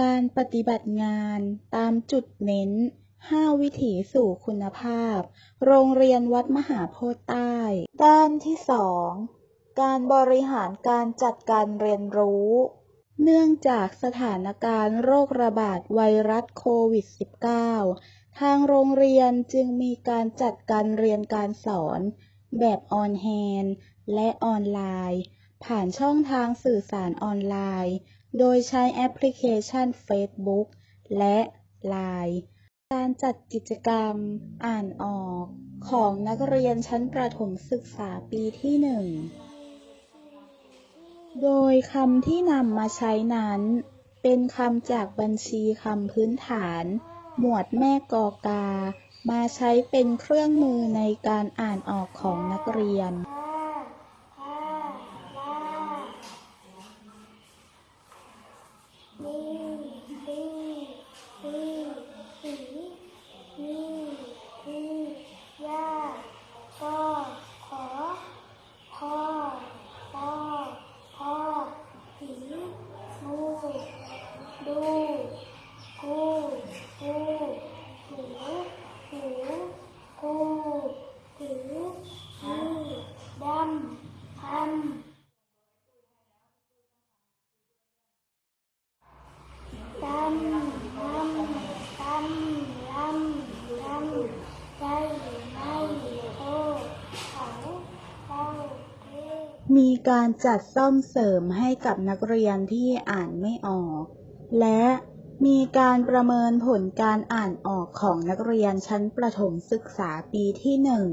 การปฏิบัติงานตามจุดเน้น 5 วิถีสู่คุณภาพ โรงเรียนวัดมหาโพธิ์ใต้ ด้านที่ 2 การบริหารการจัดการเรียนรู้ เนื่องจากสถานการณ์โรคระบาดไวรัสโควิด -19 ทางโรงเรียนจึงมีการจัดการเรียนการสอน แบบออนแฮนและออนไลน์ ผ่านช่องทางสื่อสารออนไลน์ โดยใช้แอปพลิเคชัน Facebook และ LINE การจัดกิจกรรมอ่านออกของนักเรียนชั้นประถมศึกษาปีที่1โดยคำที่นำมาใช้นั้น เป็นคำจากบัญชีคำพื้นฐาน หมวดแม่กอกา มาใช้เป็นเครื่องมือในการอ่านออกของนักเรียน ห้าห้า ห้านี่นี่นี่สีนี่นี่ย่าก็ขอพ่อพ่อพ่อผีงูดูกูกูหูหูกูถือนี่ดำทำ ดำดำดำลำลำใจไม่โตเขาเขาเท มีการจัดซ่อมเสริมให้กับนักเรียนที่อ่านไม่ออก และมีการประเมินผลการอ่านออกของนักเรียนชั้นประถมศึกษาปีที่หนึ่ง